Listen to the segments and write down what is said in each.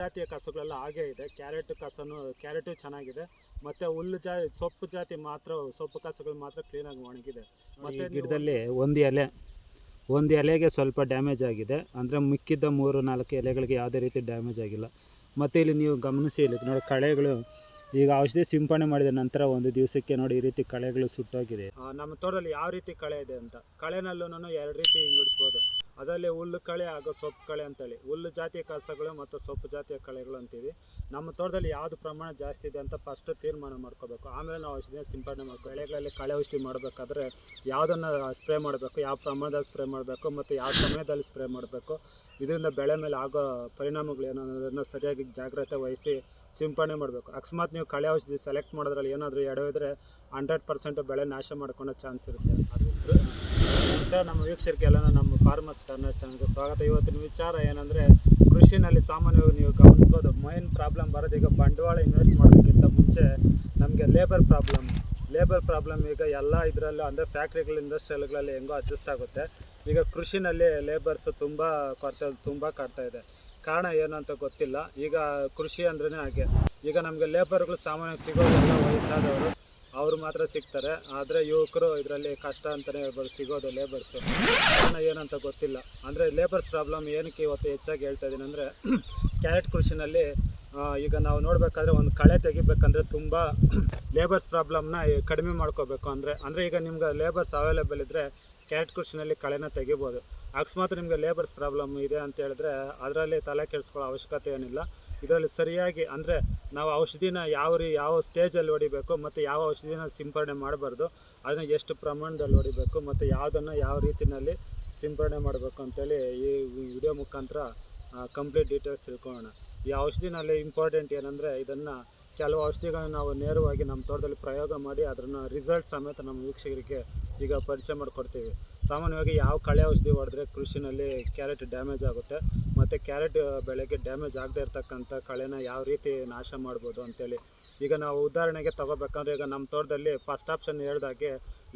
ಜಾತಿಯ ಕಸಗಳೆಲ್ಲ ಹಾಗೆ ಇದೆ. ಕ್ಯಾರೆಟ್ ಕಸನು ಕ್ಯಾರೆಟು ಚೆನ್ನಾಗಿದೆ. ಮತ್ತೆ ಹುಲ್ಲು ಜಾ ಸೊಪ್ಪು ಜಾತಿ ಮಾತ್ರ ಸೊಪ್ಪು ಕಸಗಳು ಮಾತ್ರ ಕ್ಲೀನಾಗಿ ಒಣಗಿದೆ. ಮತ್ತೆ ಗಿಡದಲ್ಲಿ ಒಂದು ಎಲೆ ಒಂದು ಎಲೆಗೆ ಸ್ವಲ್ಪ ಡ್ಯಾಮೇಜ್ ಆಗಿದೆ. ಅಂದರೆ ಮಿಕ್ಕಿದ್ದ ಮೂರು ನಾಲ್ಕು ಎಲೆಗಳಿಗೆ ಯಾವುದೇ ರೀತಿ ಡ್ಯಾಮೇಜ್ ಆಗಿಲ್ಲ. ಮತ್ತು ಇಲ್ಲಿ ನೀವು ಗಮನಿಸಿ ಇಲ್ಲಿ ನೋಡಿ ಕಳೆಗಳು. ಈಗ ಔಷಧಿ ಸಿಂಪಡಣೆ ಮಾಡಿದ ನಂತರ ಒಂದು ದಿವಸಕ್ಕೆ ನೋಡಿ ಈ ರೀತಿ ಕಳೆಗಳು ಸುಟ್ಟೋಗಿದೆ. ನಮ್ಮ ತೋಟದಲ್ಲಿ ಯಾವ ರೀತಿ ಕಳೆ ಇದೆ ಅಂತ. ಕಳೆನಲ್ಲೂ ಎರಡು ರೀತಿ ವಿಂಗಡಿಸ್ಬೋದು ಅದರಲ್ಲಿ ಹುಲ್ಲು ಕಳೆ ಹಾಗೂ ಸೊಪ್ಪು ಕಳೆ ಅಂತೇಳಿ. ಹುಲ್ಲು ಜಾತಿಯ ಕಸಗಳು ಮತ್ತು ಸೊಪ್ಪು ಜಾತಿಯ ಕಳೆಗಳು ಅಂತೀವಿ. ನಮ್ಮ ತೋಟದಲ್ಲಿ ಯಾವುದು ಪ್ರಮಾಣ ಜಾಸ್ತಿ ಇದೆ ಅಂತ ಫಸ್ಟ್ ತೀರ್ಮಾನ ಮಾಡ್ಕೋಬೇಕು. ಆಮೇಲೆ ನಾವು ಔಷಧಿನ ಸಿಂಪಡಣೆ ಮಾಡಬೇಕು ಬೆಳೆಗಳಲ್ಲಿ ಕಳೆ ಔಷಧಿ ಮಾಡಬೇಕಾದ್ರೆ ಯಾವುದನ್ನು ಸ್ಪ್ರೇ ಮಾಡಬೇಕು, ಯಾವ ಪ್ರಮಾಣದಲ್ಲಿ ಸ್ಪ್ರೇ ಮಾಡಬೇಕು ಮತ್ತು ಯಾವ ಸಮಯದಲ್ಲಿ ಸ್ಪ್ರೇ ಮಾಡಬೇಕು. ಇದರಿಂದ ಬೆಳೆ ಮೇಲೆ ಆಗೋ ಪರಿಣಾಮಗಳು ಏನೋ ಅನ್ನೋದನ್ನು ಸರಿಯಾಗಿ ಜಾಗ್ರತೆ ವಹಿಸಿ ಸಿಂಪಡಣೆ ಮಾಡಬೇಕು. ಅಕಸ್ಮಾತ್ ನೀವು ಕಳೆ ಔಷಧಿ ಸೆಲೆಕ್ಟ್ ಮಾಡೋದ್ರಲ್ಲಿ ಏನಾದರೂ ಎಡವಿದ್ರೆ ಹಂಡ್ರೆಡ್ ಪರ್ಸೆಂಟ್ ಬೆಳೆ ನಾಶ ಮಾಡ್ಕೊಳ್ಳೋ ಚಾನ್ಸ್ ಇರುತ್ತೆ. ಅದು ನಮ್ಮ ನಮ್ಮ ವೀಕ್ಷಕರಿಗೆಲ್ಲ ನಮ್ಮ ಫಾರ್ಮರ್ಸ್ ಕನ್ನಡ ಚಾನಲ್ಗೆ ಸ್ವಾಗತ. ಇವತ್ತಿನ ವಿಚಾರ ಏನಂದರೆ, ಕೃಷಿನಲ್ಲಿ ಸಾಮಾನ್ಯವಾಗಿ ನೀವು ಗಮನಿಸ್ಬೋದು, ಮೈನ್ ಪ್ರಾಬ್ಲಮ್ ಬರೋದು ಈಗ ಬಂಡವಾಳ ಇನ್ವೆಸ್ಟ್ ಮಾಡೋದಕ್ಕಿಂತ ಮುಂಚೆ ನಮಗೆ ಲೇಬರ್ ಪ್ರಾಬ್ಲಮ್. ಲೇಬರ್ ಪ್ರಾಬ್ಲಮ್ ಈಗ ಎಲ್ಲ ಇದರಲ್ಲೂ ಅಂದರೆ ಫ್ಯಾಕ್ಟ್ರಿಗಳು ಇಂಡಸ್ಟ್ರಿಯಲ್ಗಳಲ್ಲಿ ಹೆಂಗೋ ಅಡ್ಜಸ್ಟ್ ಆಗುತ್ತೆ. ಈಗ ಕೃಷಿನಲ್ಲಿ ಲೇಬರ್ಸ್ ತುಂಬ ಕೊರತೆ, ತುಂಬ ಕಾಡ್ತಾ ಇದೆ. ಕಾರಣ ಏನು ಅಂತ ಗೊತ್ತಿಲ್ಲ. ಈಗ ಕೃಷಿ ಅಂದ್ರೇ ಹಾಗೆ. ಈಗ ನಮಗೆ ಲೇಬರ್ಗಳು ಸಾಮಾನ್ಯವಾಗಿ ಸಿಗೋದೆಲ್ಲ ವಯಸ್ಸಾದವರು. ಅವರು ಮಾತ್ರ ಸಿಗ್ತಾರೆ. ಆದರೆ ಯುವಕರು ಇದರಲ್ಲಿ ಕಷ್ಟ ಅಂತಲೇ ಹೇಳ್ಬೋದು, ಸಿಗೋದು ಲೇಬರ್ಸು ಕಾರಣ ಏನಂತ ಗೊತ್ತಿಲ್ಲ. ಅಂದರೆ ಲೇಬರ್ಸ್ ಪ್ರಾಬ್ಲಮ್ ಏನಕ್ಕೆ ಇವತ್ತು ಹೆಚ್ಚಾಗಿ ಹೇಳ್ತಾ ಇದ್ದೀನಿ ಅಂದರೆ ಕ್ಯಾರೆಟ್ ಕೃಷಿನಲ್ಲಿ ಈಗ ನಾವು ನೋಡಬೇಕಾದ್ರೆ ಒಂದು ಕಳೆ ತೆಗಿಬೇಕಂದ್ರೆ ತುಂಬ ಲೇಬರ್ಸ್ ಪ್ರಾಬ್ಲಮ್ನ ಕಡಿಮೆ ಮಾಡ್ಕೋಬೇಕು. ಅಂದರೆ ಅಂದರೆ ಈಗ ನಿಮ್ಗೆ ಲೇಬರ್ಸ್ ಅವೈಲೇಬಲ್ ಇದ್ದರೆ ಕ್ಯಾರೆಟ್ ಕೃಷಿನಲ್ಲಿ ಕಳೆನ ತೆಗಿಬೋದು. ಅಕಸ್ಮಾತ್ ನಿಮಗೆ ಲೇಬರ್ಸ್ ಪ್ರಾಬ್ಲಮ್ ಇದೆ ಅಂತ ಹೇಳಿದ್ರೆ, ಅದರಲ್ಲಿ ತಲೆ ಕೆಡಿಸ್ಕೊಳ್ಳೋ ಅವಶ್ಯಕತೆ ಏನಿಲ್ಲ. ಇದರಲ್ಲಿ ಸರಿಯಾಗಿ ಅಂದರೆ ನಾವು ಔಷಧಿನ ಯಾವ ರೀ ಯಾವ ಸ್ಟೇಜಲ್ಲಿ ಹೊಡಿಬೇಕು ಮತ್ತು ಯಾವ ಔಷಧಿನ ಸಿಂಪಡಣೆ ಮಾಡಬಾರ್ದು, ಅದನ್ನು ಎಷ್ಟು ಪ್ರಮಾಣದಲ್ಲಿ ಹೊಡಿಬೇಕು ಮತ್ತು ಯಾವುದನ್ನು ಯಾವ ರೀತಿಯಲ್ಲಿ ಸಿಂಪಡಣೆ ಮಾಡಬೇಕು ಅಂತೇಳಿ ಈ ವಿಡಿಯೋ ಮುಖಾಂತರ ಕಂಪ್ಲೀಟ್ ಡೀಟೇಲ್ಸ್ ತಿಳ್ಕೊಳ್ಳೋಣ. ಈ ಔಷಧಿನಲ್ಲಿ ಇಂಪಾರ್ಟೆಂಟ್ ಏನಂದರೆ ಇದನ್ನು ಕೆಲವು ಔಷಧಿಗಳನ್ನ ನಾವು ನೇರವಾಗಿ ನಮ್ಮ ತೋಟದಲ್ಲಿ ಪ್ರಯೋಗ ಮಾಡಿ ಅದನ್ನು ರಿಸಲ್ಟ್ ಸಮೇತ ನಮ್ಮ ವೀಕ್ಷಕರಿಗೆ ಈಗ ಪರಿಚಯ ಮಾಡಿಕೊಡ್ತೀವಿ. ಸಾಮಾನ್ಯವಾಗಿ ಯಾವ ಕಳೆ ಔಷಧಿ ಹೊಡೆದ್ರೆ ಕೃಷಿನಲ್ಲಿ ಕ್ಯಾರೆಟ್ ಡ್ಯಾಮೇಜ್ ಆಗುತ್ತೆ, ಮತ್ತು ಕ್ಯಾರೆಟ್ ಬೆಳೆಗೆ ಡ್ಯಾಮೇಜ್ ಆಗದೆ ಇರತಕ್ಕಂಥ ಕಳೆನ ಯಾವ ರೀತಿ ನಾಶ ಮಾಡ್ಬೋದು ಅಂತೇಳಿ. ಈಗ ನಾವು ಉದಾಹರಣೆಗೆ ತಗೋಬೇಕಂದ್ರೆ, ಈಗ ನಮ್ಮ ತೋಟದಲ್ಲಿ ಫಸ್ಟ್ ಆಪ್ಷನ್ ಹೇಳ್ದಾಗೆ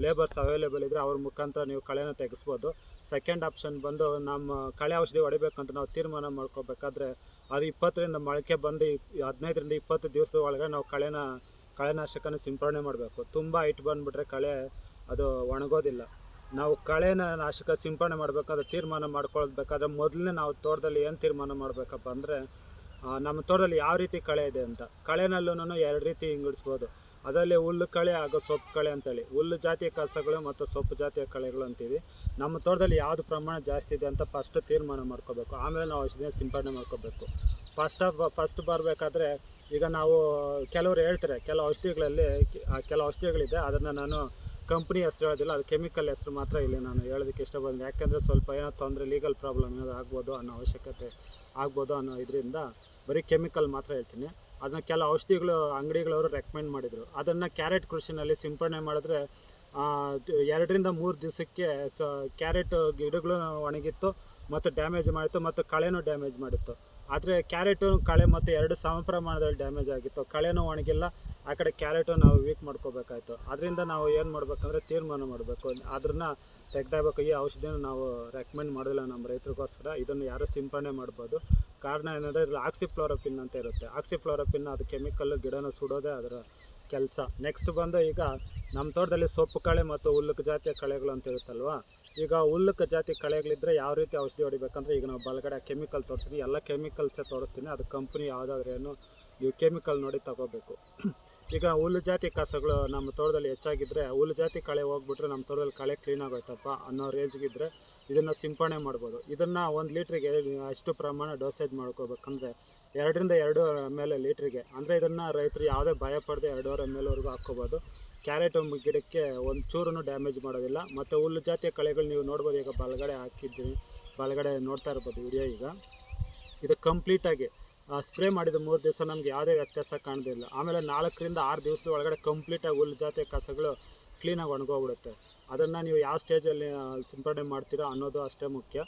ಲೇಬರ್ಸ್ ಅವೈಲೇಬಲ್ ಇದ್ದರೆ ಅವ್ರ ಮುಖಾಂತರ ನೀವು ಕಳೆನ ತೆಗೆಸ್ಬೋದು. ಸೆಕೆಂಡ್ ಆಪ್ಷನ್ ಬಂದು ನಮ್ಮ ಕಳೆ ಔಷಧಿ ಹೊಡಿಬೇಕಂತ ನಾವು ತೀರ್ಮಾನ ಮಾಡ್ಕೋಬೇಕಾದ್ರೆ, ಅದು ಇಪ್ಪತ್ತರಿಂದ ಮೊಳಕೆ ಬಂದು ಹದಿನೈದರಿಂದ ಇಪ್ಪತ್ತು ದಿವಸದ ಒಳಗೆ ನಾವು ಕಳೆನ, ಕಳೆನಾಶಕನ ಸಿಂಪಡಣೆ ಮಾಡಬೇಕು. ತುಂಬ ಹೈಟ್ ಬಂದುಬಿಟ್ರೆ ಕಳೆ ಅದು ಒಣಗೋದಿಲ್ಲ. ನಾವು ಕಳೆನ ನಾಶಕ ಸಿಂಪಡಣೆ ಮಾಡಬೇಕಾದ ತೀರ್ಮಾನ ಮಾಡ್ಕೊಳ್ಬೇಕಾದ್ರೆ ಮೊದಲನೇ ನಾವು ತೋಟದಲ್ಲಿ ಏನು ತೀರ್ಮಾನ ಮಾಡಬೇಕಪ್ಪ ಅಂದರೆ ನಮ್ಮ ತೋಟದಲ್ಲಿ ಯಾವ ರೀತಿ ಕಳೆ ಇದೆ ಅಂತ. ಕಳೆನಲ್ಲೂ ಎರಡು ರೀತಿ ಹಿಂಗಿಡಿಸ್ಬೋದು. ಅದರಲ್ಲಿ ಹುಲ್ಲು ಕಳೆ ಹಾಗೂ ಸೊಪ್ಪು ಕಳೆ ಅಂತೇಳಿ. ಹುಲ್ಲು ಜಾತಿಯ ಕಸಗಳು ಮತ್ತು ಸೊಪ್ಪು ಜಾತಿಯ ಕಳೆಗಳು ಅಂತೀವಿ. ನಮ್ಮ ತೋಟದಲ್ಲಿ ಯಾವುದು ಪ್ರಮಾಣ ಜಾಸ್ತಿ ಇದೆ ಅಂತ ಫಸ್ಟ್ ತೀರ್ಮಾನ ಮಾಡ್ಕೋಬೇಕು. ಆಮೇಲೆ ನಾವು ಔಷಧಿನ ಸಿಂಪಡಣೆ ಮಾಡ್ಕೋಬೇಕು. ಫಸ್ಟ್ ಆಫ್ ಫಸ್ಟ್ ಬರಬೇಕಾದ್ರೆ ಈಗ ನಾವು ಕೆಲವರು ಹೇಳ್ತಾರೆ, ಕೆಲವು ಔಷಧಿಗಳಲ್ಲಿ ಕೆಲವು ಔಷಧಿಗಳಿದೆ, ಅದನ್ನು ನಾನು ಕಂಪ್ನಿ ಹೆಸರು ಹೇಳೋದಿಲ್ಲ, ಅದು ಕೆಮಿಕಲ್ ಹೆಸರು ಮಾತ್ರ ಇಲ್ಲಿ ನಾನು ಹೇಳೋದಕ್ಕೆ ಇಷ್ಟಪಡ್ತೀನಿ. ಯಾಕೆಂದರೆ ಸ್ವಲ್ಪ ಏನೋ ತೊಂದರೆ ಲೀಗಲ್ ಪ್ರಾಬ್ಲಮ್ ಏನಾದರೂ ಆಗ್ಬೋದು ಅನ್ನೋ ಅವಶ್ಯಕತೆ ಆಗ್ಬೋದು ಅನ್ನೋ ಇದರಿಂದ ಬರೀ ಕೆಮಿಕಲ್ ಮಾತ್ರ ಹೇಳ್ತೀನಿ. ಅದನ್ನ ಕೆಲವು ಔಷಧಿಗಳು, ಅಂಗಡಿಗಳವರು ರೆಕಮೆಂಡ್ ಮಾಡಿದರು. ಅದನ್ನು ಕ್ಯಾರೆಟ್ ಕೃಷಿನಲ್ಲಿ ಸಿಂಪಡಣೆ ಮಾಡಿದ್ರೆ ಎರಡರಿಂದ ಮೂರು ದಿವಸಕ್ಕೆ ಸ, ಕ್ಯಾರೆಟ್ ಗಿಡಗಳು ಒಣಗಿತ್ತು ಮತ್ತು ಡ್ಯಾಮೇಜ್ ಮಾಡಿತ್ತು ಮತ್ತು ಕಳೆನೂ ಡ್ಯಾಮೇಜ್ ಮಾಡಿತ್ತು. ಆದರೆ ಕ್ಯಾರೆಟು, ಕಳೆ ಮತ್ತು ಎರಡು ಸಮ ಪ್ರಮಾಣದಲ್ಲಿ ಡ್ಯಾಮೇಜ್ ಆಗಿತ್ತು. ಕಳೆನೂ ಒಣಗಿಲ್ಲ ಆ ಕಡೆ ಕ್ಯಾರೆಟು ನಾವು ವೀಕ್ ಮಾಡ್ಕೋಬೇಕಾಯ್ತು. ಅದರಿಂದ ನಾವು ಏನು ಮಾಡಬೇಕಂದ್ರೆ ತೀರ್ಮಾನ ಮಾಡಬೇಕು. ಅದನ್ನ ತೆಗ್ದಾಗಬೇಕು. ಈ ಔಷಧಿನ ನಾವು ರೆಕಮೆಂಡ್ ಮಾಡೋದಿಲ್ಲ ನಮ್ಮ ರೈತರಿಗೋಸ್ಕರ. ಇದನ್ನು ಯಾರೂ ಸಿಂಪಡಣೆ ಮಾಡ್ಬೋದು. ಕಾರಣ ಏನಂದರೆ ಇದ್ರಲ್ಲಿ ಆಕ್ಸಿಫ್ಲೋರಪಿನ್ ಅಂತ ಇರುತ್ತೆ. ಆಕ್ಸಿಫ್ಲೋರಪಿನ್ ಅದು ಕೆಮಿಕಲ್ ಗಿಡನ ಸುಡೋದೇ ಅದರ ಕೆಲಸ. ನೆಕ್ಸ್ಟ್ ಬಂದು ಈಗ ನಮ್ಮ ತೋಟದಲ್ಲಿ ಸೊಪ್ಪು ಕಳೆ ಮತ್ತು ಹುಲ್ಲುಕ ಜಾತಿಯ ಕಳೆಗಳು ಅಂತ ಇರುತ್ತಲ್ವಾ? ಈಗ ಹುಲ್ಲುಕ ಜಾತಿ ಕಳೆಗಳಿದ್ರೆ ಯಾವ ರೀತಿ ಔಷಧಿ ಹೊಡಿಬೇಕಂದ್ರೆ ಈಗ ನಾವು ಬಲಗಡೆ ಕೆಮಿಕಲ್ ತೋರಿಸ್ತೀವಿ ಎಲ್ಲ ಕೆಮಿಕಲ್ಸೇ ತೋರಿಸ್ತೀನಿ. ಅದು ಕಂಪ್ನಿ ಯಾವುದಾದ್ರೇನು ನೀವು ಕೆಮಿಕಲ್ ನೋಡಿ ತಗೋಬೇಕು. ಈಗ ಹುಲ್ಲು ಜಾತಿ ಕಸಗಳು ನಮ್ಮ ತೋಟದಲ್ಲಿ ಹೆಚ್ಚಾಗಿದ್ದರೆ ಹುಲ್ಲು ಜಾತಿ ಕಳೆ ಹೋಗ್ಬಿಟ್ರೆ ನಮ್ಮ ತೋಟದಲ್ಲಿ ಕಳೆ ಕ್ಲೀನ್ ಆಗೋಯ್ತಪ್ಪ ಅನ್ನೋ ರೇಂಜ್ಗಿದ್ರೆ ಇದನ್ನು ಸಿಂಪಡಣೆ ಮಾಡ್ಬೋದು. ಇದನ್ನು ಒಂದು ಲೀಟ್ರಿಗೆ ಅಷ್ಟು ಪ್ರಮಾಣ ಡೋಸೇಜ್ ಮಾಡ್ಕೋಬೇಕಂದ್ರೆ ಎರಡರಿಂದ ಎರಡು ಎಂ ಎಲ್ ಲೀಟ್ರಿಗೆ ಅಂದರೆ ಇದನ್ನು ರೈತರು ಯಾವುದೇ ಭಯ ಪಡೆದೇ ಎರಡೂವರೆ ಎಂ ಎಲ್ವರೆಗೂ ಹಾಕ್ಕೋಬೋದು. ಕ್ಯಾರೆಟ್ ಗಿಡಕ್ಕೆ ಒಂದು ಚೂರು ಡ್ಯಾಮೇಜ್ ಮಾಡೋದಿಲ್ಲ. ಮತ್ತು ಹುಲ್ಲು ಜಾತಿಯ ಕಳೆಗಳು ನೀವು ನೋಡ್ಬೋದು, ಈಗ ಬಲಗಡೆ ಹಾಕಿದ್ದೀನಿ ಬಲಗಡೆ ನೋಡ್ತಾ ಇರ್ಬೋದು ವಿಡಿಯೋ ಈಗ. ಇದು ಕಂಪ್ಲೀಟಾಗಿ ಸ್ಪ್ರೇ ಮಾಡಿದ ಮೂರು ದಿವಸ ನಮಗೆ ಯಾವುದೇ ವ್ಯತ್ಯಾಸ ಕಾಣದಿಲ್ಲ ಆಮೇಲೆ ನಾಲ್ಕರಿಂದ ಆರು ದಿವಸದ ಒಳಗಡೆ ಕಂಪ್ಲೀಟಾಗಿ ಹುಲ್ಲು ಜಾತಿಯ ಕಸಗಳು ಕ್ಲೀನಾಗಿ ಒಣಗೋಗ್ಬಿಡುತ್ತೆ. ಅದನ್ನು ನೀವು ಯಾವ ಸ್ಟೇಜಲ್ಲಿ ಸಿಂಪಡಣೆ ಮಾಡ್ತೀರಾ ಅನ್ನೋದು ಅಷ್ಟೇ ಮುಖ್ಯ.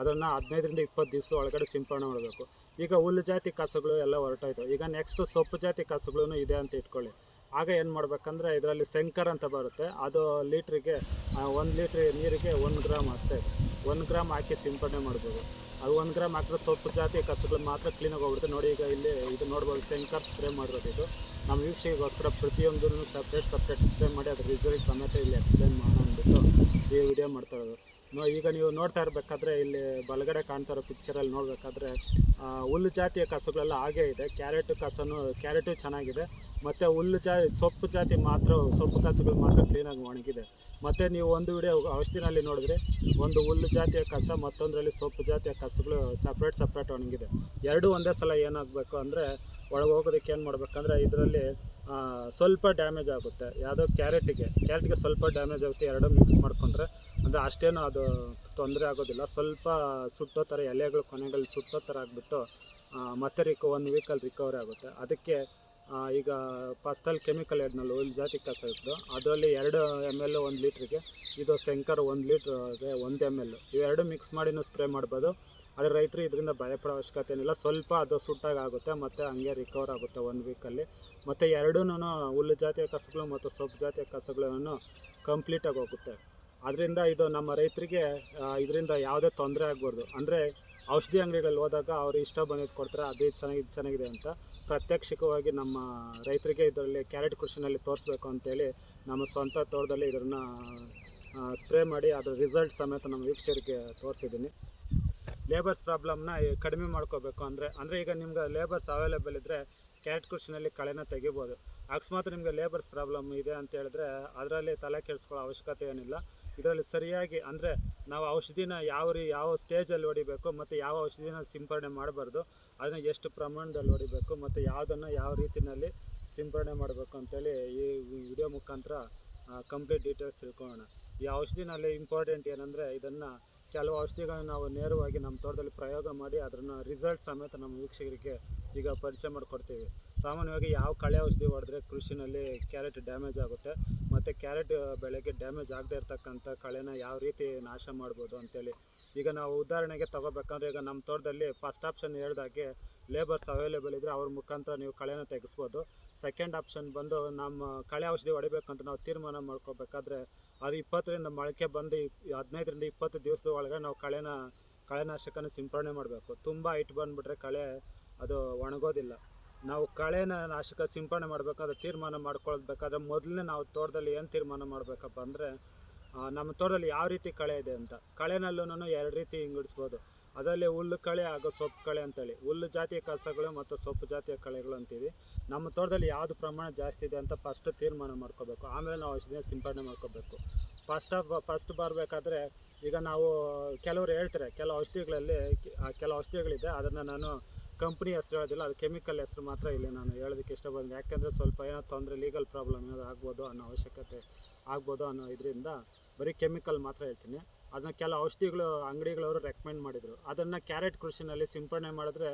ಅದನ್ನು ಹದಿನೈದರಿಂದ ಇಪ್ಪತ್ತು ದಿವಸ ಒಳಗಡೆ ಸಿಂಪಡಣೆ ಮಾಡಬೇಕು. ಈಗ ಹುಲ್ಲು ಜಾತಿ ಕಸಗಳು ಎಲ್ಲ ಹೊರಟಾಯಿತು. ಈಗ ನೆಕ್ಸ್ಟ್ ಸೊಪ್ಪು ಜಾತಿ ಕಸಗಳು ಇದೆ ಅಂತ ಇಟ್ಕೊಳ್ಳಿ. ಆಗ ಏನು ಮಾಡ್ಬೇಕಂದ್ರೆ ಇದರಲ್ಲಿ ಸೆಂಕರ್ ಅಂತ ಬರುತ್ತೆ. ಅದು ಲೀಟ್ರಿಗೆ ಒಂದು ಲೀಟ್ರ್ ನೀರಿಗೆ ಒಂದು ಗ್ರಾಮ್ ಅಷ್ಟೇ. ಒಂದು ಗ್ರಾಮ್ ಹಾಕಿ ಸಿಂಪಡಣೆ ಮಾಡ್ಬೋದು. ಅದು ಒಂದು ಗ್ರಾಮ್ ಹಾಕಿದ್ರೆ ಸೊಪ್ಪು ಜಾತಿ ಕಸಗಳು ಮಾತ್ರ ಕ್ಲೀನಾಗಿ ಹೋಗ್ಬಿಡುತ್ತೆ. ನೋಡಿ ಈಗ ಇಲ್ಲಿ ಇದು ನೋಡ್ಬೋದು ಸೆಂಕರ್ ಸ್ಪ್ರೇ ಮಾಡಿರೋದು ಇದು. ನಮ್ಮ ವೀಕ್ಷೆಗೋಸ್ಕರ ಪ್ರತಿಯೊಂದೂ ಸಪ್ರೇಟ್ ಸಪ್ರೇಟ್ ಎಕ್ಸ್ಪ್ಲೈನ್ ಮಾಡಿ, ಅದ್ರ ರಿಸಲ್ಟ್ ಸಮೇತ ಇಲ್ಲಿ ಎಕ್ಸ್ಪ್ಲೇನ್ ಮಾಡೋಣ ಅಂದ್ಬಿಟ್ಟು ಈ ವಿಡಿಯೋ ಮಾಡ್ತಾ ಇರೋದು. ನೋ, ಈಗ ನೀವು ನೋಡ್ತಾ ಇರಬೇಕಾದ್ರೆ ಇಲ್ಲಿ ಬಲಗಡೆ ಕಾಣ್ತಾ ಇರೋ ಪಿಕ್ಚರಲ್ಲಿ ನೋಡಬೇಕಾದ್ರೆ ಹುಲ್ಲು ಜಾತಿಯ ಕಸಗಳೆಲ್ಲ ಹಾಗೇ ಇದೆ. ಕ್ಯಾರೆಟ್ ಕಸನು, ಕ್ಯಾರೆಟು ಚೆನ್ನಾಗಿದೆ. ಮತ್ತು ಹುಲ್ಲು ಜಾ, ಸೊಪ್ಪು ಜಾತಿ ಮಾತ್ರ, ಸೊಪ್ಪು ಕಸಗಳು ಮಾತ್ರ ಕ್ಲೀನಾಗಿ ಒಣಗಿದೆ. ಮತ್ತು ನೀವು ಒಂದು ವಿಡಿಯೋ ಔಷಧಿನಲ್ಲಿ ನೋಡಿದ್ರೆ, ಒಂದು ಹುಲ್ಲು ಜಾತಿಯ ಕಸ, ಮತ್ತೊಂದರಲ್ಲಿ ಸೊಪ್ಪು ಜಾತಿಯ ಕಸಗಳು ಸಪ್ರೇಟ್ ಸಪ್ರೇಟ್ ಒಣಗಿದೆ. ಎರಡೂ ಒಂದೇ ಸಲ ಏನಾಗಬೇಕು ಅಂದರೆ ಒಳಗೆ ಹೋಗೋದಕ್ಕೆ ಏನು ಮಾಡ್ಬೇಕಂದ್ರೆ ಇದರಲ್ಲಿ ಸ್ವಲ್ಪ ಡ್ಯಾಮೇಜ್ ಆಗುತ್ತೆ. ಯಾವುದೋ ಕ್ಯಾರೆಟಿಗೆ, ಕ್ಯಾರೆಟ್ಗೆ ಸ್ವಲ್ಪ ಡ್ಯಾಮೇಜ್ ಆಗುತ್ತೆ, ಎರಡೂ ಮಿಕ್ಸ್ ಮಾಡ್ಕೊಂಡ್ರೆ. ಅಂದರೆ ಅಷ್ಟೇನು ಅದು ತೊಂದರೆ ಆಗೋದಿಲ್ಲ. ಸ್ವಲ್ಪ ಸುಟ್ಟೋ ಥರ ಎಲೆಗಳು ಕೊನೆಗಳು ಸುಟ್ಟೋ ಥರ ಆಗಿಬಿಟ್ಟು ಮತ್ತೆ ರಿಕ ಒನ್ ವೀಕಲ್ಲಿ ರಿಕವರಿ ಆಗುತ್ತೆ. ಅದಕ್ಕೆ ಈಗ ಫಸ್ಟಲ್ಲಿ ಕೆಮಿಕಲ್ ಎಡ್ನಲ್ಲಿ ಒಂದು ಜಾತಿ ಕಸ ಇತ್ತು ಅದರಲ್ಲಿ ಎರಡು ಎಂ ಎಲ್ ಒಂದು ಲೀಟ್ರಿಗೆ, ಇದು ಶಂಕರ್ ಒಂದು ಲೀಟ್ರಿಗೆ ಒಂದು ಎಂ ಎಲ್ ಇವೆರಡು ಮಿಕ್ಸ್ ಮಾಡಿನೂ ಸ್ಪ್ರೇ ಮಾಡ್ಬೋದು. ಆದರೆ ರೈತರು ಇದರಿಂದ ಭಯಪಡೋ ಅವಶ್ಯಕತೆ ಏನಿಲ್ಲ. ಸ್ವಲ್ಪ ಅದು ಸುಟ್ಟಾಗಿ ಆಗುತ್ತೆ ಮತ್ತು ಹಂಗೆ ರಿಕವರ್ ಆಗುತ್ತೆ ಒಂದು ವೀಕಲ್ಲಿ ಮತ್ತು ಎರಡೂ ಹುಲ್ಲು ಜಾತಿಯ ಕಸಗಳು ಮತ್ತು ಸೊಪ್ಪು ಜಾತಿಯ ಕಸಗಳನ್ನು ಕಂಪ್ಲೀಟಾಗಿ ಹೋಗುತ್ತೆ. ಅದರಿಂದ ಇದು ನಮ್ಮ ರೈತರಿಗೆ ಇದರಿಂದ ಯಾವುದೇ ತೊಂದರೆ ಆಗ್ಬಾರ್ದು. ಅಂದರೆ ಔಷಧಿ ಅಂಗಡಿಗಳಲ್ಲಿ ಹೋದಾಗ ಅವರು ಇಷ್ಟ ಬಂದಿದ್ದು ಕೊಡ್ತಾರೆ, ಅದು ಚೆನ್ನಾಗಿ, ಇದು ಚೆನ್ನಾಗಿದೆ ಅಂತ. ಪ್ರತ್ಯಕ್ಷಿಕವಾಗಿ ನಮ್ಮ ರೈತರಿಗೆ ಇದರಲ್ಲಿ ಕ್ಯಾರೆಟ್ ಕೃಷಿನಲ್ಲಿ ತೋರಿಸ್ಬೇಕು ಅಂತೇಳಿ ನಮ್ಮ ಸ್ವಂತ ತೋಟದಲ್ಲಿ ಇದನ್ನು ಸ್ಪ್ರೇ ಮಾಡಿ ಅದರ ರಿಸಲ್ಟ್ ಸಮೇತ ನಮ್ಮ ವೀಕ್ಷಕರಿಗೆ ತೋರಿಸಿದ್ದೀನಿ. ಲೇಬರ್ಸ್ ಪ್ರಾಬ್ಲಮ್ನ ಕಡಿಮೆ ಮಾಡ್ಕೋಬೇಕು ಅಂದರೆ ಅಂದರೆ ಈಗ ನಿಮ್ಗೆ ಲೇಬರ್ಸ್ ಅವೈಲೇಬಲ್ ಇದ್ದರೆ ಕ್ಯಾರೆಟ್ ಕೃಷಿನಲ್ಲಿ ಕಳೆನ ತೆಗಿಬೋದು. ಅಕಸ್ಮಾತ್ ನಿಮಗೆ ಲೇಬರ್ಸ್ ಪ್ರಾಬ್ಲಮ್ ಇದೆ ಅಂತ ಹೇಳಿದ್ರೆ ಅದರಲ್ಲಿ ತಲೆ ಕೆಡಿಸ್ಕೊಳ್ಳೋ ಅವಶ್ಯಕತೆ ಏನಿಲ್ಲ. ಇದರಲ್ಲಿ ಸರಿಯಾಗಿ ಅಂದರೆ ನಾವು ಔಷಧಿನ ಯಾವ ರೀ, ಯಾವ ಸ್ಟೇಜಲ್ಲಿ ಹೊಡಿಬೇಕು ಮತ್ತು ಯಾವ ಔಷಧಿನ ಸಿಂಪಡಣೆ ಮಾಡಬಾರ್ದು, ಅದನ್ನು ಎಷ್ಟು ಪ್ರಮಾಣದಲ್ಲಿ ಹೊಡಿಬೇಕು ಮತ್ತು ಯಾವುದನ್ನು ಯಾವ ರೀತಿಯಲ್ಲಿ ಸಿಂಪಡಣೆ ಮಾಡಬೇಕು ಅಂತೇಳಿ ಈ ವಿಡಿಯೋ ಮುಖಾಂತರ ಕಂಪ್ಲೀಟ್ ಡೀಟೇಲ್ಸ್ ತಿಳ್ಕೊಳ್ಳೋಣ. ಈ ಔಷಧಿನಲ್ಲಿ ಇಂಪಾರ್ಟೆಂಟ್ ಏನಂದರೆ ಇದನ್ನು ಕೆಲವು ಔಷಧಿಗಳನ್ನ ನಾವು ನೇರವಾಗಿ ನಮ್ಮ ತೋಟದಲ್ಲಿ ಪ್ರಯೋಗ ಮಾಡಿ ಅದನ್ನು ರಿಸಲ್ಟ್ ಸಮೇತ ನಮ್ಮ ವೀಕ್ಷಕರಿಗೆ ಈಗ ಪರಿಚಯ ಮಾಡಿಕೊಡ್ತೀವಿ. ಸಾಮಾನ್ಯವಾಗಿ ಯಾವ ಕಳೆ ಔಷಧಿ ಹೊಡೆದ್ರೆ ಕೃಷಿನಲ್ಲಿ ಕ್ಯಾರೆಟ್ ಡ್ಯಾಮೇಜ್ ಆಗುತ್ತೆ, ಮತ್ತು ಕ್ಯಾರೆಟ್ ಬೆಳೆಗೆ ಡ್ಯಾಮೇಜ್ ಆಗದೆ ಇರತಕ್ಕಂಥ ಕಳೆನ ಯಾವ ರೀತಿ ನಾಶ ಮಾಡ್ಬೋದು ಅಂತೇಳಿ. ಈಗ ನಾವು ಉದಾಹರಣೆಗೆ ತಗೋಬೇಕಂದ್ರೆ ಈಗ ನಮ್ಮ ತೋಟದಲ್ಲಿ ಫಸ್ಟ್ ಆಪ್ಷನ್ ಹೇಳ್ದಾಗೆ ಲೇಬರ್ಸ್ ಅವೈಲೇಬಲ್ ಇದ್ದರೆ ಅವ್ರ ಮುಖಾಂತರ ನೀವು ಕಳೆನ ತೆಗೆಸ್ಬೋದು. ಸೆಕೆಂಡ್ ಆಪ್ಷನ್ ಬಂದು ನಮ್ಮ ಕಳೆ ಔಷಧಿ ಹೊಡಿಬೇಕಂತ ನಾವು ತೀರ್ಮಾನ ಮಾಡ್ಕೋಬೇಕಾದ್ರೆ ಅದು ಇಪ್ಪತ್ತರಿಂದ ಮೊಳಕೆ ಬಂದು ಹದಿನೈದರಿಂದ ಇಪ್ಪತ್ತು ದಿವಸದ ಒಳಗೆ ನಾವು ಕಳೆನ, ಕಳೆನಾಶಕನ ಸಿಂಪಡಣೆ ಮಾಡಬೇಕು. ತುಂಬ ಇಟ್ಟು ಬಂದುಬಿಟ್ರೆ ಕಳೆ ಅದು ಒಣಗೋದಿಲ್ಲ. ನಾವು ಕಳೆನ ನಾಶಕ ಸಿಂಪಡಣೆ ಮಾಡಬೇಕಾದ್ರೆ ತೀರ್ಮಾನ ಮಾಡ್ಕೊಳ್ಬೇಕಾದ್ರೆ ಮೊದಲನೇ ನಾವು ತೋಟದಲ್ಲಿ ಏನು ತೀರ್ಮಾನ ಮಾಡಬೇಕಪ್ಪ ಅಂದರೆ ನಮ್ಮ ತೋಟದಲ್ಲಿ ಯಾವ ರೀತಿ ಕಳೆ ಇದೆ ಅಂತ. ಕಳೆನಲ್ಲೂ ಎರಡು ರೀತಿ ವಿಂಗಡಿಸ್ಬೋದು ಅದರಲ್ಲಿ ಹುಲ್ಲು ಕಳೆ ಹಾಗೂ ಸೊಪ್ಪು ಕಳೆ ಅಂತೇಳಿ. ಹುಲ್ಲು ಜಾತಿಯ ಕಸಗಳು ಮತ್ತು ಸೊಪ್ಪು ಜಾತಿಯ ಕಳೆಗಳು ಅಂತೀವಿ. ನಮ್ಮ ತೋಟದಲ್ಲಿ ಯಾವುದು ಪ್ರಮಾಣ ಜಾಸ್ತಿ ಇದೆ ಅಂತ ಫಸ್ಟ್ ತೀರ್ಮಾನ ಮಾಡ್ಕೋಬೇಕು. ಆಮೇಲೆ ನಾವು ಔಷಧಿಯ ಸಿಂಪಡಣೆ ಮಾಡ್ಕೋಬೇಕು. ಫಸ್ಟ್ ಆಫ್ ಫಸ್ಟ್ ಬರಬೇಕಾದ್ರೆ ಈಗ ನಾವು ಕೆಲವರು ಹೇಳ್ತಾರೆ, ಕೆಲವು ಔಷಧಿಗಳಲ್ಲಿ ಕೆಲವು ಔಷಧಿಗಳಿದೆ. ಅದನ್ನು ನಾನು ಕಂಪ್ನಿ ಹೆಸರು ಹೇಳೋದಿಲ್ಲ, ಅದು ಕೆಮಿಕಲ್ ಹೆಸರು ಮಾತ್ರ ಇಲ್ಲಿ ನಾನು ಹೇಳೋದಕ್ಕೆ ಇಷ್ಟಪಡ್ತೀನಿ. ಯಾಕೆಂದರೆ ಸ್ವಲ್ಪ ಏನೋ ತೊಂದರೆ ಲೀಗಲ್ ಪ್ರಾಬ್ಲಮ್ ಏನಾದ್ರು ಆಗ್ಬೋದು ಅನ್ನೋ ಅವಶ್ಯಕತೆ ಆಗ್ಬೋದು ಅನ್ನೋ ಇದರಿಂದ ಬರೀ ಕೆಮಿಕಲ್ ಮಾತ್ರ ಹೇಳ್ತೀನಿ. ಅದನ್ನ ಕೆಲವು ಔಷಧಿಗಳು, ಅಂಗಡಿಗಳವರು ರೆಕಮೆಂಡ್ ಮಾಡಿದರು. ಅದನ್ನು ಕ್ಯಾರೆಟ್ ಕೃಷಿನಲ್ಲಿ ಸಿಂಪಡಣೆ ಮಾಡಿದ್ರೆ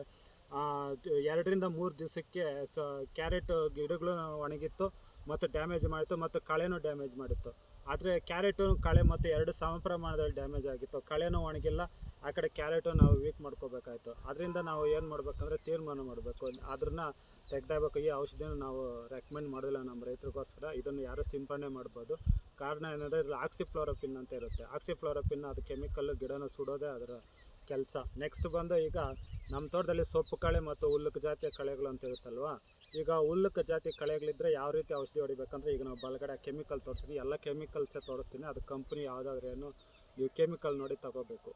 ಎರಡರಿಂದ ಮೂರು ದಿವಸಕ್ಕೆ ಸ ಕ್ಯಾರೆಟ್ ಗಿಡಗಳು ಒಣಗಿತ್ತು ಮತ್ತು ಡ್ಯಾಮೇಜ್ ಮಾಡಿತ್ತು ಮತ್ತು ಕಳೆನೂ ಡ್ಯಾಮೇಜ್ ಮಾಡಿತ್ತು. ಆದರೆ ಕ್ಯಾರೆಟು ಕಳೆ ಮತ್ತು ಎರಡು ಸಮ ಪ್ರಮಾಣದಲ್ಲಿ ಡ್ಯಾಮೇಜ್ ಆಗಿತ್ತು. ಕಳೆನೂ ಒಣಗಿಲ್ಲ, ಆ ಕಡೆ ಕ್ಯಾರೆಟು ನಾವು ವೀಕ್ ಮಾಡ್ಕೋಬೇಕಾಯ್ತು. ಅದರಿಂದ ನಾವು ಏನು ಮಾಡಬೇಕಂದ್ರೆ ತೀರ್ಮಾನ ಮಾಡಬೇಕು. ಅದನ್ನ ತೆಗ್ದಾಗಬೇಕು. ಈ ಔಷಧಿನ ನಾವು ರೆಕಮೆಂಡ್ ಮಾಡಿಲ್ಲ ನಮ್ಮ ರೈತರಿಗೋಸ್ಕರ. ಇದನ್ನು ಯಾರೂ ಸಿಂಪಡಣೆ ಮಾಡ್ಬೋದು. ಕಾರಣ ಏನಂದರೆ ಇದ್ರಲ್ಲಿ ಆಕ್ಸಿಫ್ಲೋರೋಪಿನ್ ಅಂತ ಇರುತ್ತೆ. ಆಕ್ಸಿಫ್ಲೋರೋಪಿನ್ ಅದು ಕೆಮಿಕಲ್ ಗಿಡನ ಸುಡೋದೇ ಅದರ ಕೆಲಸ. ನೆಕ್ಸ್ಟ್ ಬಂದು ಈಗ ನಮ್ಮ ತೋಟದಲ್ಲಿ ಸೊಪ್ಪು ಕಳೆ ಮತ್ತು ಹುಲ್ಲುಕ ಜಾತಿಯ ಕಳೆಗಳು ಅಂತ ಇರುತ್ತಲ್ವಾ? ಈಗ ಹುಲ್ಲುಕ ಜಾತಿ ಕಳೆಗಳಿದ್ರೆ ಯಾವ ರೀತಿ ಔಷಧಿ ಹೊಡಿಬೇಕಂದ್ರೆ ಈಗ ನಾವು ಬಲಗಡೆ ಕೆಮಿಕಲ್ ತೋರಿಸ್ತೀವಿ ಎಲ್ಲ ಕೆಮಿಕಲ್ಸೇ ತೋರಿಸ್ತೀನಿ. ಅದು ಕಂಪ್ನಿ ಯಾವುದಾದ್ರೇನು ನೀವು ಕೆಮಿಕಲ್ ನೋಡಿ ತಗೋಬೇಕು.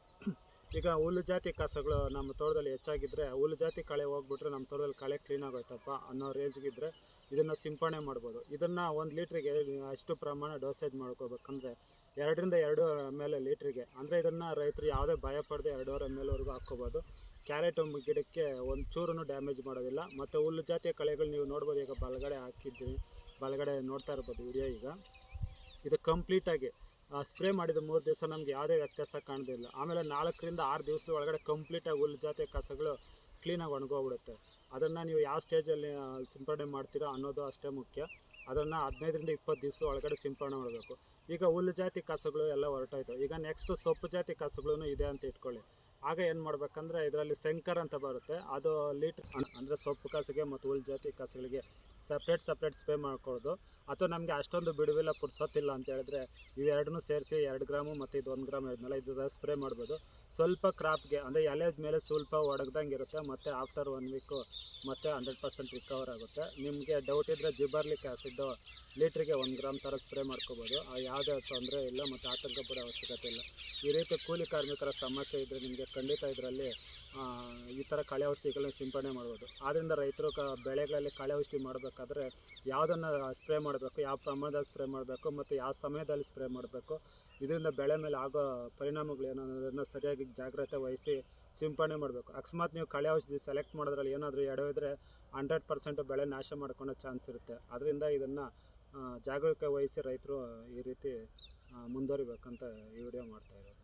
ಈಗ ಹುಲ್ಲು ಜಾತಿ ಕಸಗಳು ನಮ್ಮ ತೋಟದಲ್ಲಿ ಹೆಚ್ಚಾಗಿದ್ದರೆ ಹುಲ್ಲು ಜಾತಿ ಕಳೆ ಹೋಗ್ಬಿಟ್ರೆ ನಮ್ಮ ತೋಟದಲ್ಲಿ ಕಳೆ ಕ್ಲೀನ್ ಆಗೋಯ್ತಪ್ಪ ಅನ್ನೋ ರೇಂಜ್ಗಿದ್ರೆ ಇದನ್ನು ಸಿಂಪಡಣೆ ಮಾಡ್ಬೋದು. ಇದನ್ನು ಒಂದು ಲೀಟ್ರಿಗೆ ಅಷ್ಟು ಪ್ರಮಾಣ ಡೋಸೇಜ್ ಮಾಡ್ಕೋಬೇಕಂದ್ರೆ ಎರಡರಿಂದ ಎರಡು ಎಂ ಎಲ್ ಲೀಟ್ರಿಗೆ ಅಂದರೆ ಇದನ್ನು ರೈತರು ಯಾವುದೇ ಭಯ ಪಡೆದೇ ಎರಡೂವರೆ ಎಂ ಎಲ್ವರೆಗೂ ಹಾಕ್ಕೋಬೋದು. ಕ್ಯಾರೆಟ್ ಗಿಡಕ್ಕೆ ಒಂದು ಚೂರು ಡ್ಯಾಮೇಜ್ ಮಾಡೋದಿಲ್ಲ. ಮತ್ತು ಹುಲ್ಲು ಜಾತಿಯ ಕಳೆಗಳು ನೀವು ನೋಡ್ಬೋದು, ಈಗ ಬಲಗಡೆ ಹಾಕಿದ್ದೀನಿ ಬಲಗಡೆ ನೋಡ್ತಾ ಇರ್ಬೋದು ವಿಡಿಯೋ ಈಗ. ಇದು ಕಂಪ್ಲೀಟಾಗಿ ಸ್ಪ್ರೇ ಮಾಡಿದ ಮೂರು ದಿವಸ ನಮಗೆ ಯಾವುದೇ ವ್ಯತ್ಯಾಸ ಕಾಣೋದಿಲ್ಲ ಆಮೇಲೆ ನಾಲ್ಕರಿಂದ ಆರು ದಿವಸದ ಒಳಗಡೆ ಕಂಪ್ಲೀಟಾಗಿ ಹುಲ್ಲು ಜಾತಿಯ ಕಸಗಳು ಕ್ಲೀನಾಗಿ ಒಣಗೋಗ್ಬಿಡುತ್ತೆ. ಅದನ್ನು ನೀವು ಯಾವ ಸ್ಟೇಜಲ್ಲಿ ಸಿಂಪಡಣೆ ಮಾಡ್ತೀರೋ ಅನ್ನೋದು ಅಷ್ಟೇ ಮುಖ್ಯ. ಅದನ್ನು ಹದಿನೈದರಿಂದ ಇಪ್ಪತ್ತು ದಿವಸ ಒಳಗಡೆ ಸಿಂಪಡಣೆ ಮಾಡಬೇಕು. ಈಗ ಹುಲ್ಲು ಜಾತಿ ಕಸಗಳು ಎಲ್ಲ ಹೊರಟಾಯಿತು. ಈಗ ನೆಕ್ಸ್ಟ್ ಸೊಪ್ಪು ಜಾತಿ ಕಸಗಳು ಇದೆ ಅಂತ ಇಟ್ಕೊಳ್ಳಿ. ಆಗ ಏನು ಮಾಡ್ಬೇಕಂದ್ರೆ ಇದರಲ್ಲಿ ಸೆಂಕರ್ ಅಂತ ಬರುತ್ತೆ. ಅದು ಲೀಟ್ರ್ ಅಂದರೆ ಸೊಪ್ಪು ಕಸಗೆ ಮತ್ತು ಹುಲ್ಲು ಜಾತಿ ಕಸಗಳಿಗೆ ಸಪ್ರೇಟ್ ಸಪ್ರೇಟ್ ಸ್ಪ್ರೇ ಮಾಡ್ಕೊಳ್ಳೋದು ಅಥವಾ ನಮಗೆ ಅಷ್ಟೊಂದು ಬಿಡುವಿಲ್ಲ, ಪುರ್ಸೊತ್ತಿಲ್ಲ ಅಂತ ಹೇಳಿದ್ರೆ ಇವೆರಡನ್ನೂ ಸೇರಿಸಿ ಎರಡು ಗ್ರಾಮು ಮತ್ತು ಇದು ಒಂದು ಗ್ರಾಮ್ ಇದನ್ನೆಲ್ಲ ಇದು ಸ್ಪ್ರೇ ಮಾಡ್ಬೋದು. ಸ್ವಲ್ಪ ಕ್ರಾಪ್ಗೆ ಅಂದರೆ ಎಲೆದ ಮೇಲೆ ಸ್ವಲ್ಪ ಒಡಗ್ದಂಗೆ ಇರುತ್ತೆ, ಮತ್ತು ಆಫ್ಟರ್ ಒನ್ ವೀಕು ಮತ್ತು ಹಂಡ್ರೆಡ್ ಪರ್ಸೆಂಟ್ ರಿಕವರ್ ಆಗುತ್ತೆ. ನಿಮಗೆ ಡೌಟ್ ಇದ್ದರೆ ಜಿಬರ್ಲಿಕ್ ಆ್ಯಸಿಡ್ಡು ಲೀಟ್ರಿಗೆ ಒಂದು ಗ್ರಾಮ್ ಥರ ಸ್ಪ್ರೇ ಮಾಡ್ಕೋಬೋದು. ಯಾವುದೇ ತೊಂದರೆ ಇಲ್ಲ ಮತ್ತು ಆತಂಕ ಪಡೋ ಅವಶ್ಯಕತೆ ಇಲ್ಲ. ಈ ರೀತಿ ಕೂಲಿ ಕಾರ್ಮಿಕರ ಸಮಸ್ಯೆ ಇದ್ದರೆ ನಿಮಗೆ ಖಂಡಿತ ಇದರಲ್ಲಿ ಈ ಥರ ಕಳೆ ಔಷಧಿಗಳನ್ನ ಸಿಂಪಡಣೆ ಮಾಡ್ಬೋದು. ಆದ್ದರಿಂದ ರೈತರು ಕ, ಬೆಳೆಗಳಲ್ಲಿ ಕಳೆ ಔಷಧಿ ಮಾಡಬೇಕಾದ್ರೆ ಯಾವುದನ್ನು ಸ್ಪ್ರೇ ಮಾಡಬೇಕು, ಯಾವ ಪ್ರಮಾಣದಲ್ಲಿ ಸ್ಪ್ರೇ ಮಾಡಬೇಕು ಮತ್ತು ಯಾವ ಸಮಯದಲ್ಲಿ ಸ್ಪ್ರೇ ಮಾಡಬೇಕು, ಇದರಿಂದ ಬೆಳೆ ಮೇಲೆ ಆಗೋ ಪರಿಣಾಮಗಳು ಏನೋ ಅನ್ನೋದನ್ನು ಸರಿಯಾಗಿ ಜಾಗ್ರತೆ ವಹಿಸಿ ಸಿಂಪಡಣೆ ಮಾಡಬೇಕು. ಅಕಸ್ಮಾತ್ ನೀವು ಕಳೆ ಔಷಧಿ ಸೆಲೆಕ್ಟ್ ಮಾಡೋದ್ರಲ್ಲಿ ಏನಾದರೂ ಎಡವಿದ್ರೆ ಹಂಡ್ರೆಡ್ ಪರ್ಸೆಂಟ್ ಬೆಳೆ ನಾಶ ಮಾಡ್ಕೊಳ್ಳೋ ಚಾನ್ಸ್ ಇರುತ್ತೆ. ಅದರಿಂದ ಇದನ್ನು ಜಾಗರೂಕ ವಹಿಸಿ ರೈತರು ಈ ರೀತಿ ಮುಂದುವರಿಬೇಕಂತ ಈ ವಿಡಿಯೋ ಮಾಡ್ತಾಯಿದ್ದಾರೆ